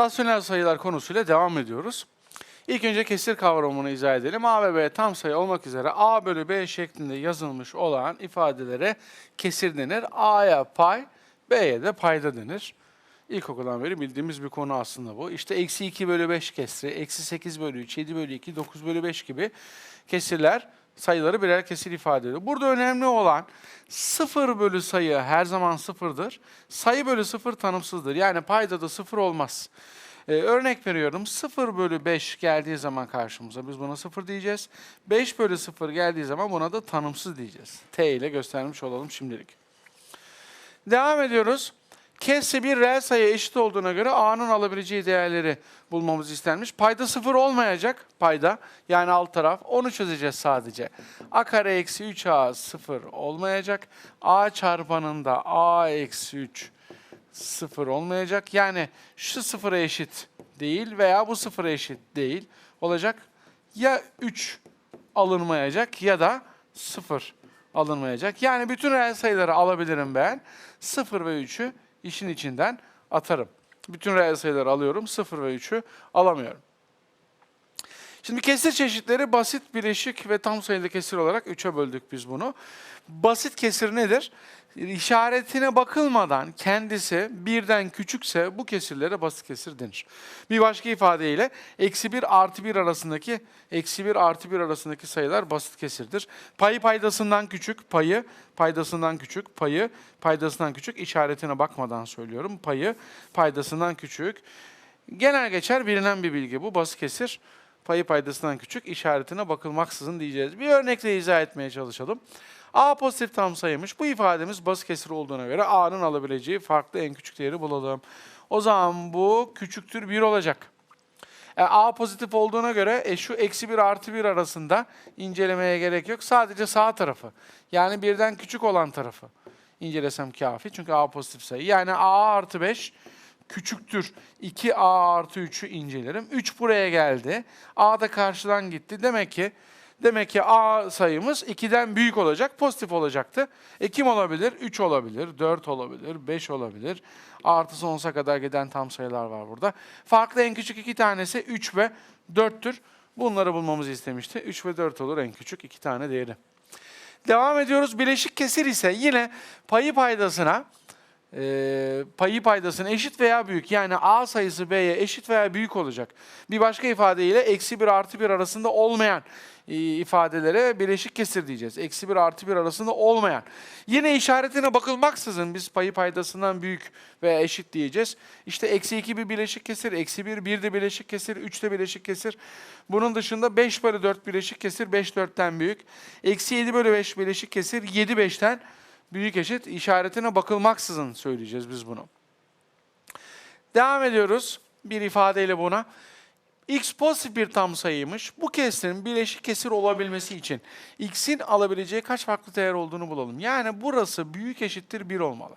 Rasyonel sayılar konusuyla devam ediyoruz. İlk önce kesir kavramını izah edelim. A ve B tam sayı olmak üzere A bölü B şeklinde yazılmış olan ifadelere kesir denir. A'ya pay, B'ye de payda denir. İlkokuldan beri bildiğimiz bir konu aslında bu. İşte eksi 2 bölü 5 kesri, eksi 8 bölü 3, 7 bölü 2, 9 bölü 5 gibi kesirler sayıları birer kesir ifade ediyor. Burada önemli olan 0 bölü sayı her zaman sıfırdır. Sayı bölü sıfır tanımsızdır. Yani payda da sıfır olmaz. Ee, örnek veriyorum 0 bölü 5 geldiği zaman karşımıza biz buna 0 diyeceğiz. 5 bölü 0 geldiği zaman buna da tanımsız diyeceğiz. T ile göstermiş olalım şimdilik. Devam ediyoruz. K'si bir reel sayı eşit olduğuna göre A'nın alabileceği değerleri bulmamız istenmiş. Payda sıfır olmayacak payda. Yani alt taraf. Onu çözeceğiz sadece. A kare eksi 3A sıfır olmayacak. A çarpanında A eksi 3 sıfır olmayacak. Yani şu sıfıra eşit değil veya bu sıfıra eşit değil olacak. Ya 3 alınmayacak ya da 0 alınmayacak. Yani bütün reel sayıları alabilirim ben. 0 ve 3'ü işin içinden atarım. Bütün reel sayıları alıyorum. 0 ve 3'ü alamıyorum. Şimdi kesir çeşitleri basit, bileşik ve tam sayılı kesir olarak 3'e böldük biz bunu. Basit kesir nedir? İşaretine bakılmadan kendisi birden küçükse bu kesirlere basit kesir denir. Bir başka ifadeyle eksi 1 artı 1 arasındaki eksi 1 artı 1 arasındaki sayılar basit kesirdir. Payı paydasından küçük, payı paydasından küçük, payı paydasından küçük işaretine bakmadan söylüyorum. Payı paydasından küçük. Genel geçer bilinen bir bilgi bu basit kesir. Payı paydasından küçük işaretine bakılmaksızın diyeceğiz. Bir örnekle izah etmeye çalışalım. A pozitif tam sayıymış. Bu ifademiz basit kesir olduğuna göre A'nın alabileceği farklı en küçük değeri bulalım. O zaman bu küçüktür 1 olacak. E, A pozitif olduğuna göre e, şu eksi 1 artı 1 arasında incelemeye gerek yok. Sadece sağ tarafı. Yani birden küçük olan tarafı incelesem kafi. Çünkü A pozitif sayı. Yani A artı 5 küçüktür. 2A artı 3'ü incelerim. 3 buraya geldi. A da karşıdan gitti. Demek ki Demek ki A sayımız 2'den büyük olacak, pozitif olacaktı. E kim olabilir? 3 olabilir, 4 olabilir, 5 olabilir. Artı sonsuza kadar giden tam sayılar var burada. Farklı en küçük iki tanesi 3 ve 4'tür. Bunları bulmamızı istemişti. 3 ve 4 olur en küçük iki tane değeri. Devam ediyoruz. Bileşik kesir ise yine payı paydasına e, payı paydasına eşit veya büyük yani A sayısı B'ye eşit veya büyük olacak. Bir başka ifadeyle eksi 1 artı 1 arasında olmayan e, ifadelere bileşik kesir diyeceğiz. Eksi 1 artı 1 arasında olmayan. Yine işaretine bakılmaksızın biz payı paydasından büyük veya eşit diyeceğiz. İşte eksi 2 bir bileşik kesir, eksi 1, 1 de bileşik kesir, 3 de bileşik kesir. Bunun dışında 5 bölü 4 bileşik kesir, 5 4'ten büyük. Eksi 7 bölü 5 bileşik kesir, 7 5'ten büyük eşit. İşaretine bakılmaksızın söyleyeceğiz biz bunu. Devam ediyoruz bir ifadeyle buna. X pozitif bir tam sayıymış. Bu kesirin bileşik kesir olabilmesi için x'in alabileceği kaç farklı değer olduğunu bulalım. Yani burası büyük eşittir 1 olmalı.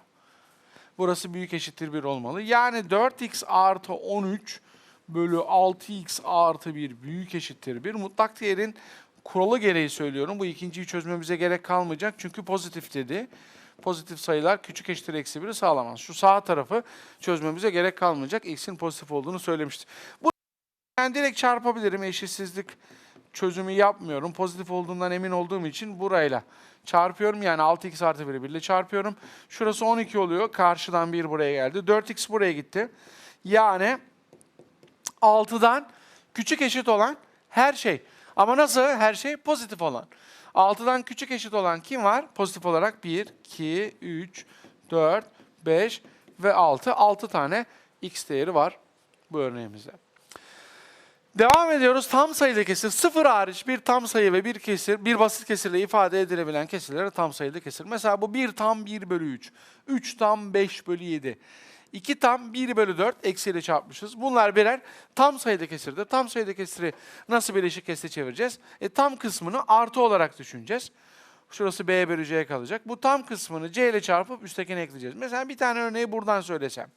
Burası büyük eşittir 1 olmalı. Yani 4x artı 13 bölü 6x artı 1 büyük eşittir 1. Mutlak değerin kuralı gereği söylüyorum. Bu ikinciyi çözmemize gerek kalmayacak. Çünkü pozitif dedi. Pozitif sayılar küçük eşittir eksi 1'i sağlamaz. Şu sağ tarafı çözmemize gerek kalmayacak. X'in pozitif olduğunu söylemişti. Bu ben direkt çarpabilirim. Eşitsizlik çözümü yapmıyorum. Pozitif olduğundan emin olduğum için burayla çarpıyorum. Yani 6x artı 1'i 1 ile çarpıyorum. Şurası 12 oluyor. Karşıdan 1 buraya geldi. 4x buraya gitti. Yani 6'dan küçük eşit olan her şey. Ama nasıl? Her şey pozitif olan. 6'dan küçük eşit olan kim var? Pozitif olarak 1, 2, 3, 4, 5 ve 6. 6 tane x değeri var bu örneğimizde. Devam ediyoruz. Tam sayılı kesir. Sıfır hariç bir tam sayı ve bir kesir, bir basit kesirle ifade edilebilen kesirlere tam sayılı kesir. Mesela bu 1 tam 1 bölü 3. 3 tam 5 bölü 7. 2 tam 1 bölü 4 eksiyle çarpmışız. Bunlar birer tam sayıda kesirdir. Tam sayıda kesiri nasıl bileşik kesire çevireceğiz? E, tam kısmını artı olarak düşüneceğiz. Şurası B bölü C kalacak. Bu tam kısmını C ile çarpıp üsttekine ekleyeceğiz. Mesela bir tane örneği buradan söylesem.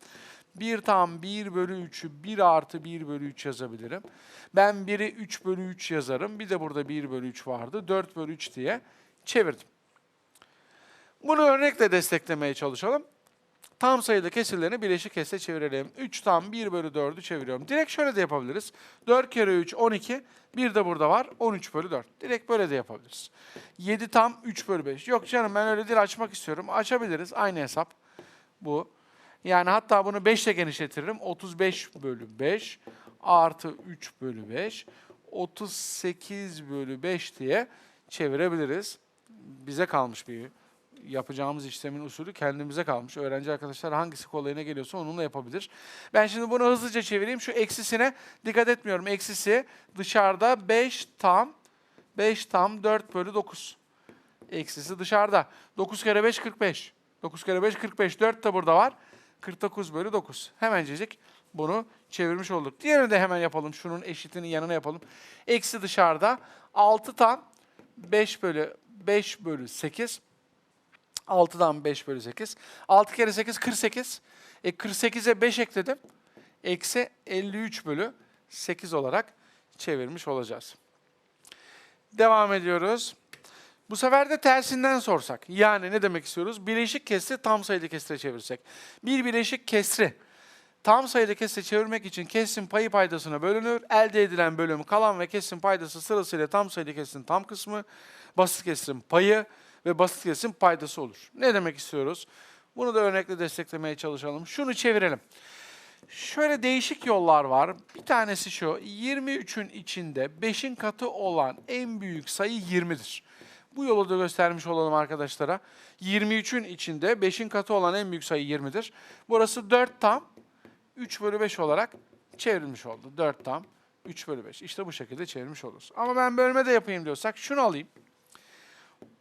1 tam 1 bölü 3'ü 1 artı 1 bölü 3 yazabilirim. Ben 1'i 3 bölü 3 yazarım. Bir de burada 1 bölü 3 vardı. 4 bölü 3 diye çevirdim. Bunu örnekle desteklemeye çalışalım. Tam sayılı kesirlerini bileşik kese çevirelim. 3 tam 1 bölü 4'ü çeviriyorum. Direkt şöyle de yapabiliriz. 4 kere 3 12. Bir de burada var 13 bölü 4. Direkt böyle de yapabiliriz. 7 tam 3 bölü 5. Yok canım ben öyle değil açmak istiyorum. Açabiliriz. Aynı hesap bu. Yani hatta bunu 5 ile genişletirim. 35 bölü 5 artı 3 bölü 5. 38 bölü 5 diye çevirebiliriz. Bize kalmış bir yapacağımız işlemin usulü kendimize kalmış. Öğrenci arkadaşlar hangisi kolayına geliyorsa onunla yapabilir. Ben şimdi bunu hızlıca çevireyim. Şu eksisine dikkat etmiyorum. Eksisi dışarıda 5 tam 5 tam 4 bölü 9. Eksisi dışarıda. 9 kere 5 45. 9 kere 5 45. 4 de burada var. 49 bölü 9. Hemencecik bunu çevirmiş olduk. Diğerini de hemen yapalım. Şunun eşitinin yanına yapalım. Eksi dışarıda 6 tam 5 bölü 5 bölü 8. 6'dan 5 bölü 8. 6 kere 8 48. E 48'e 5 ekledim. Eksi 53 bölü 8 olarak çevirmiş olacağız. Devam ediyoruz. Bu sefer de tersinden sorsak. Yani ne demek istiyoruz? Bileşik kesri tam sayılı kesire çevirsek. Bir bileşik kesri tam sayılı kesire çevirmek için kesin payı paydasına bölünür. Elde edilen bölüm kalan ve kesin paydası sırasıyla tam sayılı kesirin tam kısmı, basit kesirin payı ve basit kesirin paydası olur. Ne demek istiyoruz? Bunu da örnekle desteklemeye çalışalım. Şunu çevirelim. Şöyle değişik yollar var. Bir tanesi şu. 23'ün içinde 5'in katı olan en büyük sayı 20'dir. Bu yolu da göstermiş olalım arkadaşlara. 23'ün içinde 5'in katı olan en büyük sayı 20'dir. Burası 4 tam 3 bölü 5 olarak çevrilmiş oldu. 4 tam 3 bölü 5. İşte bu şekilde çevirmiş oluruz. Ama ben bölme de yapayım diyorsak şunu alayım.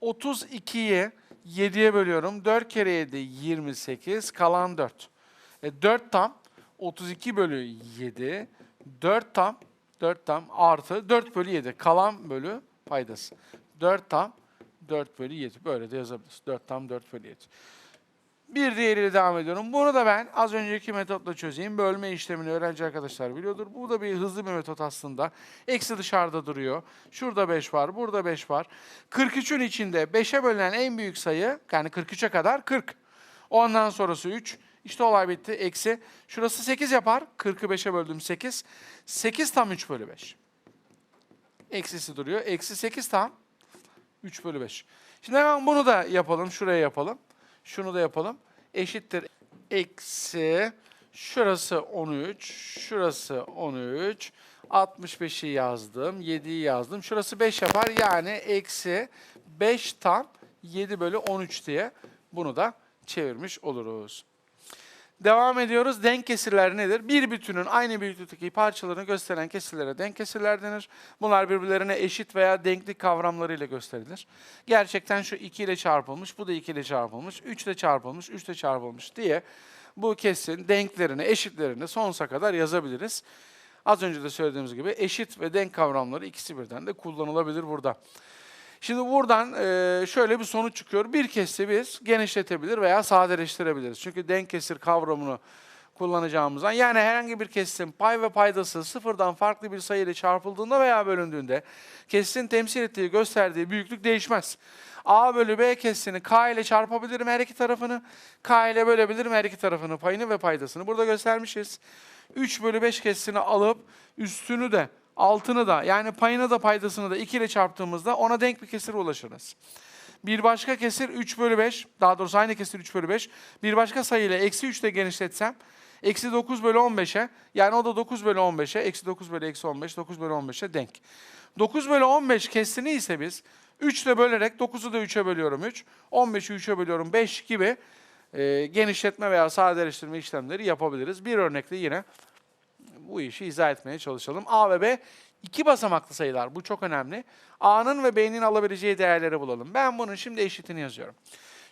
32'yi 7'ye bölüyorum. 4 kere 7 28 kalan 4. E 4 tam 32 bölü 7 4 tam 4 tam artı 4 bölü 7 kalan bölü paydası. 4 tam 4 bölü 7 böyle de yazabiliriz. 4 tam 4 bölü 7. Bir diğeriyle devam ediyorum. Bunu da ben az önceki metotla çözeyim. Bölme işlemini öğrenci arkadaşlar biliyordur. Bu da bir hızlı bir metot aslında. Eksi dışarıda duruyor. Şurada 5 var, burada 5 var. 43'ün içinde 5'e bölünen en büyük sayı, yani 43'e kadar 40. Ondan sonrası 3. İşte olay bitti. Eksi. Şurası 8 yapar. 40'ı 5'e böldüm 8. 8 tam 3 bölü 5. Eksisi duruyor. Eksi 8 tam 3 bölü 5. Şimdi hemen bunu da yapalım. Şuraya yapalım. Şunu da yapalım. Eşittir. Eksi. Şurası 13. Şurası 13. 65'i yazdım. 7'yi yazdım. Şurası 5 yapar. Yani eksi 5 tam 7 bölü 13 diye bunu da çevirmiş oluruz. Devam ediyoruz. Denk kesirler nedir? Bir bütünün aynı büyüklükteki parçalarını gösteren kesirlere denk kesirler denir. Bunlar birbirlerine eşit veya denklik kavramlarıyla gösterilir. Gerçekten şu 2 ile çarpılmış, bu da 2 ile çarpılmış, 3 ile çarpılmış, 3 ile çarpılmış diye bu kesin denklerini, eşitlerini sonsuza kadar yazabiliriz. Az önce de söylediğimiz gibi eşit ve denk kavramları ikisi birden de kullanılabilir burada. Şimdi buradan e, şöyle bir sonuç çıkıyor. Bir kesri biz genişletebilir veya sadeleştirebiliriz. Çünkü denk kesir kavramını kullanacağımızdan yani herhangi bir kesirin pay ve paydası sıfırdan farklı bir sayı ile çarpıldığında veya bölündüğünde kesirin temsil ettiği gösterdiği büyüklük değişmez. A bölü B kesini K ile çarpabilirim her iki tarafını. K ile bölebilirim her iki tarafını payını ve paydasını. Burada göstermişiz. 3 bölü 5 kesini alıp üstünü de altını da yani payını da paydasını da 2 ile çarptığımızda ona denk bir kesire ulaşırız. Bir başka kesir 3 bölü 5, daha doğrusu aynı kesir 3 bölü 5. Bir başka sayı ile eksi 3 ile genişletsem, eksi 9 bölü 15'e, yani o da 9 bölü 15'e, eksi 9 bölü eksi 15, 9 bölü 15'e denk. 9 bölü 15 kesrini ise biz 3 ile bölerek 9'u da 3'e bölüyorum 3, 15'i 3'e bölüyorum 5 gibi e, genişletme veya sadeleştirme işlemleri yapabiliriz. Bir örnekle yine bu işi izah etmeye çalışalım. A ve B iki basamaklı sayılar. Bu çok önemli. A'nın ve B'nin alabileceği değerleri bulalım. Ben bunun şimdi eşitini yazıyorum.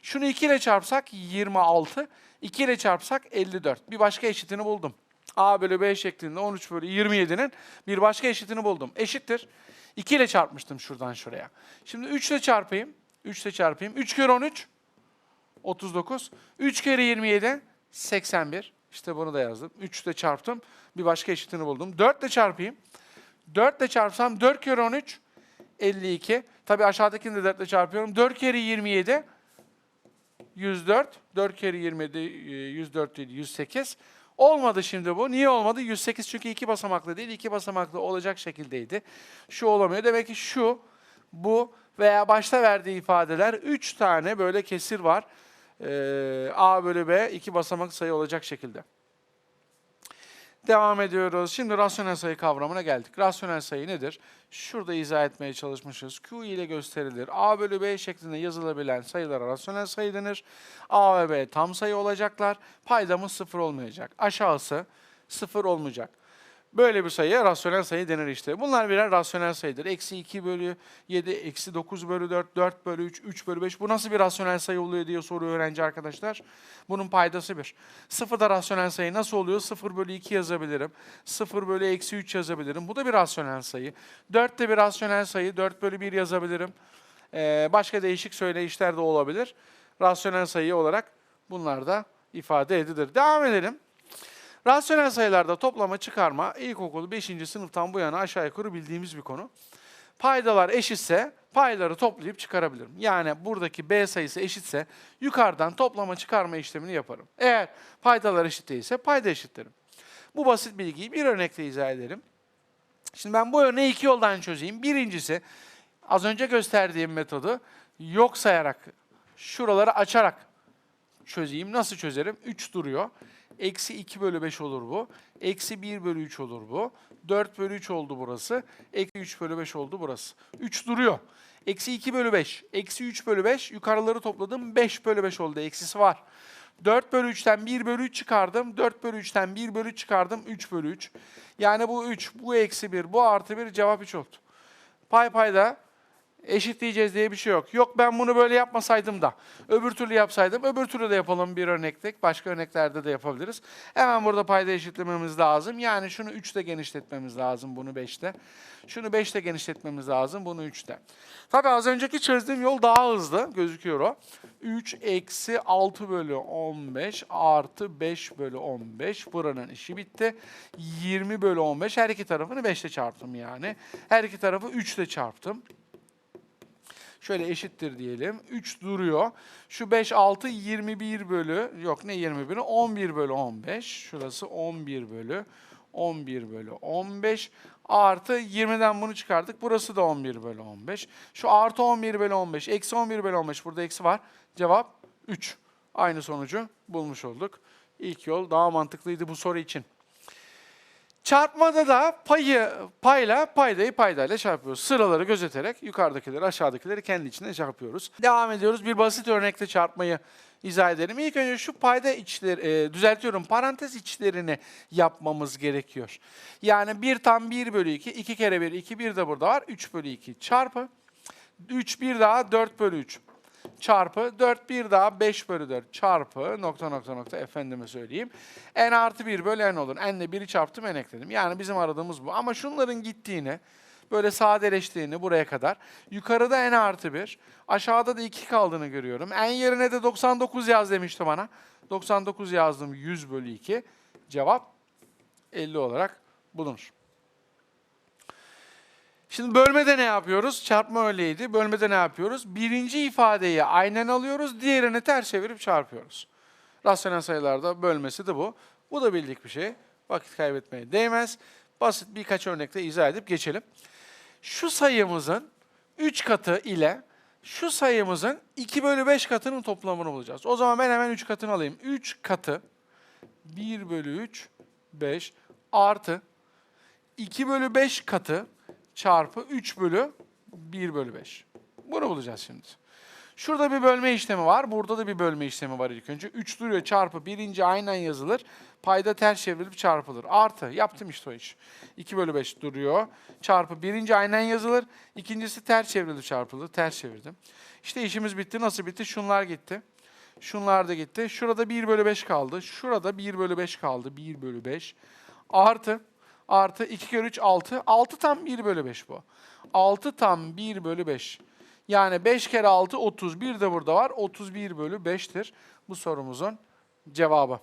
Şunu 2 ile çarpsak 26, 2 ile çarpsak 54. Bir başka eşitini buldum. A bölü B şeklinde 13 bölü 27'nin bir başka eşitini buldum. Eşittir. 2 ile çarpmıştım şuradan şuraya. Şimdi 3 ile çarpayım. 3 ile çarpayım. 3 kere 13, 39. 3 kere 27, 81. İşte bunu da yazdım. 3 ile çarptım. Bir başka eşitini buldum. 4 ile çarpayım. 4 ile çarpsam 4 kere 13, 52. Tabii aşağıdakini de 4 ile çarpıyorum. 4 kere 27, 104. 4 kere 27 e, 104 değil 108. Olmadı şimdi bu. Niye olmadı? 108 çünkü iki basamaklı değil. iki basamaklı olacak şekildeydi. Şu olamıyor. Demek ki şu, bu veya başta verdiği ifadeler 3 tane böyle kesir var. Ee, A bölü B iki basamak sayı olacak şekilde. Devam ediyoruz. Şimdi rasyonel sayı kavramına geldik. Rasyonel sayı nedir? Şurada izah etmeye çalışmışız. Q ile gösterilir. A bölü B şeklinde yazılabilen sayılara rasyonel sayı denir. A ve B tam sayı olacaklar. Paydamız sıfır olmayacak. Aşağısı sıfır olmayacak. Böyle bir sayıya rasyonel sayı denir işte. Bunlar birer rasyonel sayıdır. Eksi 2 bölü 7, eksi 9 bölü 4, 4 bölü 3, 3 bölü 5. Bu nasıl bir rasyonel sayı oluyor diye soruyor öğrenci arkadaşlar. Bunun paydası 1. Sıfır da rasyonel sayı nasıl oluyor? 0 bölü 2 yazabilirim. 0 bölü eksi 3 yazabilirim. Bu da bir rasyonel sayı. 4 de bir rasyonel sayı. 4 bölü 1 yazabilirim. Ee, başka değişik söyleyişler de olabilir. Rasyonel sayı olarak bunlar da ifade edilir. Devam edelim. Rasyonel sayılarda toplama çıkarma ilkokul 5. sınıftan bu yana aşağı yukarı bildiğimiz bir konu. Paydalar eşitse payları toplayıp çıkarabilirim. Yani buradaki B sayısı eşitse yukarıdan toplama çıkarma işlemini yaparım. Eğer paydalar eşit değilse payda eşitlerim. Bu basit bilgiyi bir örnekle izah edelim. Şimdi ben bu örneği iki yoldan çözeyim. Birincisi az önce gösterdiğim metodu yok sayarak, şuraları açarak çözeyim. Nasıl çözerim? 3 duruyor. Eksi 2 bölü 5 olur bu. Eksi 1 bölü 3 olur bu. 4 bölü 3 oldu burası. Eksi 3 bölü 5 oldu burası. 3 duruyor. Eksi 2 bölü 5. Eksi 3 bölü 5. Yukarıları topladım. 5 bölü 5 oldu. Eksisi var. 4 bölü 3'ten 1 bölü 3 çıkardım. 4 bölü 3'ten 1 bölü 3 çıkardım. 3 bölü 3. Yani bu 3, bu eksi 1, bu artı 1 cevap 3 oldu. Pay payda eşitleyeceğiz diye bir şey yok. Yok ben bunu böyle yapmasaydım da öbür türlü yapsaydım öbür türlü de yapalım bir örnekte. Başka örneklerde de yapabiliriz. Hemen burada payda eşitlememiz lazım. Yani şunu 3'te genişletmemiz lazım bunu 5'te. Şunu 5'te genişletmemiz lazım bunu 3'te. Tabii az önceki çözdüğüm yol daha hızlı gözüküyor o. 3 eksi 6 bölü 15 artı 5 bölü 15. Buranın işi bitti. 20 bölü 15 her iki tarafını 5'te çarptım yani. Her iki tarafı 3'te çarptım. Şöyle eşittir diyelim. 3 duruyor. Şu 5, 6, 21 bölü, yok ne 21'i? 11 bölü 15. Şurası 11 bölü 11 bölü 15. Artı 20'den bunu çıkardık. Burası da 11 bölü 15. Şu artı 11 bölü 15. Eksi 11 bölü 15. Burada eksi var. Cevap 3. Aynı sonucu bulmuş olduk. İlk yol daha mantıklıydı bu soru için. Çarpmada da payı payla paydayı paydayla çarpıyoruz. Sıraları gözeterek yukarıdakileri aşağıdakileri kendi içinde çarpıyoruz. Devam ediyoruz. Bir basit örnekle çarpmayı izah edelim. İlk önce şu payda içleri, e, düzeltiyorum parantez içlerini yapmamız gerekiyor. Yani 1 tam 1 bölü 2, 2 kere 1, 2, 1 de burada var. 3 bölü 2 çarpı. 3 bir daha 4 bölü 3 çarpı 4 bir daha 5 bölü 4 çarpı nokta nokta nokta efendime söyleyeyim. n artı 1 bölü n olur. n ile 1'i çarptım n ekledim. Yani bizim aradığımız bu. Ama şunların gittiğini böyle sadeleştiğini buraya kadar yukarıda n artı 1 aşağıda da 2 kaldığını görüyorum. n yerine de 99 yaz demişti bana. 99 yazdım 100 bölü 2. Cevap 50 olarak bulunur. Şimdi bölmede ne yapıyoruz? Çarpma öyleydi. Bölmede ne yapıyoruz? Birinci ifadeyi aynen alıyoruz, diğerini ters çevirip çarpıyoruz. Rasyonel sayılarda bölmesi de bu. Bu da bildik bir şey. Vakit kaybetmeye değmez. Basit birkaç örnekle izah edip geçelim. Şu sayımızın 3 katı ile şu sayımızın 2 bölü 5 katının toplamını bulacağız. O zaman ben hemen 3 katını alayım. 3 katı 1 bölü 3, 5 artı 2 bölü 5 katı çarpı 3 bölü 1 bölü 5. Bunu bulacağız şimdi. Şurada bir bölme işlemi var. Burada da bir bölme işlemi var ilk önce. 3 duruyor çarpı birinci aynen yazılır. Payda ters çevrilip çarpılır. Artı yaptım işte o iş. 2 bölü 5 duruyor. Çarpı birinci aynen yazılır. İkincisi ters çevrilip çarpılır. Ters çevirdim. İşte işimiz bitti. Nasıl bitti? Şunlar gitti. Şunlar da gitti. Şurada 1 bölü 5 kaldı. Şurada 1 bölü 5 kaldı. 1 bölü 5. Artı artı 2 kere 3 6. 6 tam 1 bölü 5 bu. 6 tam 1 bölü 5. Yani 5 kere 6 31 de burada var. 31 bölü 5'tir bu sorumuzun cevabı.